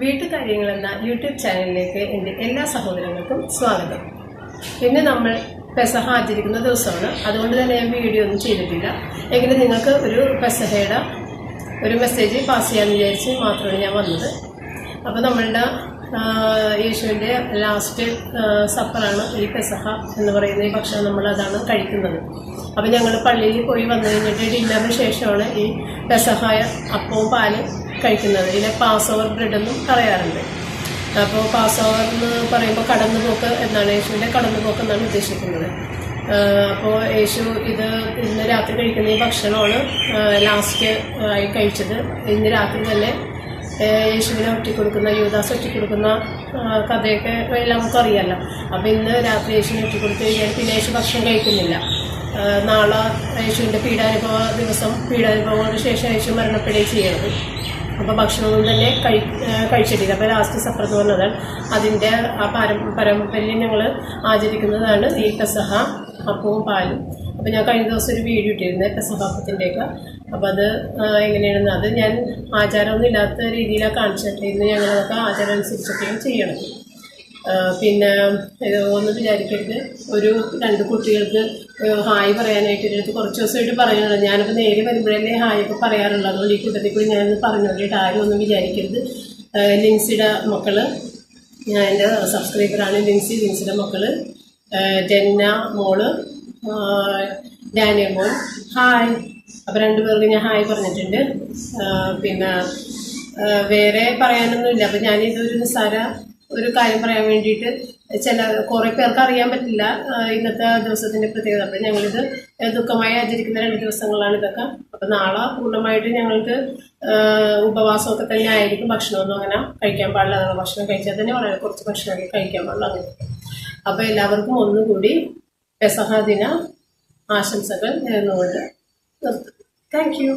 വീട്ടുകാര്യങ്ങൾ എന്ന യൂട്യൂബ് ചാനലിലേക്ക് എന്റെ എല്ലാ സഹോദരങ്ങൾക്കും സ്വാഗതം. ഇന്ന് നമ്മൾ പെസഹ ആചരിക്കുന്ന ദിവസമാണ്. അതുകൊണ്ട് തന്നെ ഞാൻ വീഡിയോ ഒന്നും ചെയ്തിട്ടില്ല. എങ്കിലും നിങ്ങൾക്ക് ഒരു പെസഹയുടെ ഒരു മെസ്സേജ് പാസ് ചെയ്യാമെന്ന് വിചാരിച്ച് മാത്രമാണ് ഞാൻ വന്നത്. അപ്പോൾ നമ്മളുടെ യേശുവിന്റെ ലാസ്റ്റ് സപ്പറാണ് ഈ പെസഹ എന്ന് പറയുന്ന ഈ ഭക്ഷണം നമ്മൾ അതാണ് കഴിക്കുന്നത്. അപ്പോൾ ഞങ്ങൾ പള്ളിയിൽ പോയി വന്നു കഴിഞ്ഞിട്ട് ഡിന്നറിന് ശേഷമാണ് ഈ പെസഹായ അപ്പവും പാലും കഴിക്കുന്നത്. ഇതിനെ പാസ് ഓവർ ബ്രെഡ് എന്നും പറയാറുണ്ട്. അപ്പോൾ പാസ് ഓവർ എന്ന് പറയുമ്പോൾ കടന്നുപോക്ക് എന്നാണ് യേശുവിന്റെ കടന്നുപോക്ക് എന്നാണ് ഉദ്ദേശിക്കുന്നത്. അപ്പോൾ യേശു ഇത് ഇന്ന് രാത്രി കഴിക്കുന്ന ഈ ഭക്ഷണമാണ് ലാസ്റ്റ് ആയി കഴിച്ചത്. ഇന്ന് രാത്രി തന്നെ യേശുവിനെ ഒറ്റിക്കൊടുക്കുന്ന യുവദാസ് ഒറ്റിക്കൊടുക്കുന്ന കഥയൊക്കെ എല്ലാം നമുക്കറിയാമല്ലോ അപ്പോൾ ഇന്ന് രാത്രി യേശുവിനെ ഒറ്റിക്കൊടുത്ത് കഴിഞ്ഞാൽ പിന്നെ യേശു ഭക്ഷണം കഴിക്കുന്നില്ല. നാളെ യേശുവിന്റെ പീഡാനുഭവ ദിവസം പീഡാനുഭവങ്ങൾക്ക് ശേഷം യേശു മരണപ്പെടുകയും ചെയ്യരുത്. അപ്പോൾ ഭക്ഷണമൊന്നും തന്നെ കഴി കഴിച്ചിട്ടില്ല. അപ്പോൾ ലാസ്റ്റ് സഫർ എന്ന് പറഞ്ഞത് അതിന്റെ ആ പരം പാരമ്പര്യം ഞങ്ങൾ ആചരിക്കുന്നതാണ് ഈ പെസഹ അപ്പവും പാലും. അപ്പോൾ ഞാൻ കഴിഞ്ഞ ദിവസം ഒരു വീഡിയോ ഇട്ടിരുന്നു പെസഹാപ്പത്തിന്റെയൊക്കെ അപ്പോൾ അത് എങ്ങനെയാണെന്ന് അത് ഞാൻ ആചാരമൊന്നും ഇല്ലാത്ത രീതിയിലാണ് കാണിച്ചിട്ട് ഇന്ന് ഞങ്ങളതൊക്കെ ആചാരം അനുസരിച്ചൊക്കെയും ചെയ്യണം പിന്നെ ഇത് ഒന്ന് വിചാരിക്കരുത്. ഒരു രണ്ട് കുട്ടികൾക്ക് ഹായ് പറയാനായിട്ട് ഇതിനകത്ത് കുറച്ച് ദിവസമായിട്ട് പറയാനുള്ളത് ഞാനിപ്പോൾ നേരെ വരുമ്പോഴല്ലേ ഹായ് ഒക്കെ പറയാറുള്ളത് അതുകൊണ്ട് ഈ കൂട്ടത്തിൽ കൂടി പറഞ്ഞു കേട്ടോ ആരും ഒന്നും വിചാരിക്കരുത്. ലിൻസിയുടെ മക്കൾ ഞാൻ എന്റെ സബ്സ്ക്രൈബറാണ് ലിൻസി. ലിൻസിയുടെ മക്കൾ ജന്ന മോൾ ഡാനിയൽ മോൾ. ഹായ്. അപ്പോൾ രണ്ടുപേർക്ക് ഞാൻ ഹായ് പറഞ്ഞിട്ടുണ്ട്. പിന്നെ വേറെ പറയാനൊന്നുമില്ല. അപ്പം ഞാനിതൊരു നിസ്സാര ഒരു കാര്യം പറയാൻ വേണ്ടിയിട്ട് ചില കുറേ പേർക്ക് അറിയാൻ പറ്റില്ല ഇന്നത്തെ ദിവസത്തിന്റെ പ്രത്യേകത. അപ്പം ഞങ്ങളിത് ദുഃഖമായി ആചരിക്കുന്ന രണ്ട് ദിവസങ്ങളാണ് ഇതൊക്കെ. അപ്പം നാളെ പൂർണമായിട്ട് ഞങ്ങൾക്ക് ഉപവാസമൊക്കെ തന്നെ ആയിരിക്കും. ഭക്ഷണമൊന്നും അങ്ങനെ കഴിക്കാൻ പാടില്ല. ഭക്ഷണം കഴിച്ചാൽ തന്നെ വളരെ കുറച്ച് ഭക്ഷണമൊക്കെ കഴിക്കാൻ പാടില്ല അങ്ങനെ. അപ്പോൾ എല്ലാവർക്കും ഒന്നുകൂടി പെസഹ ദിന ആശംസകൾ നേർന്നുകൊണ്ട് നിർത്തും താങ്ക് യു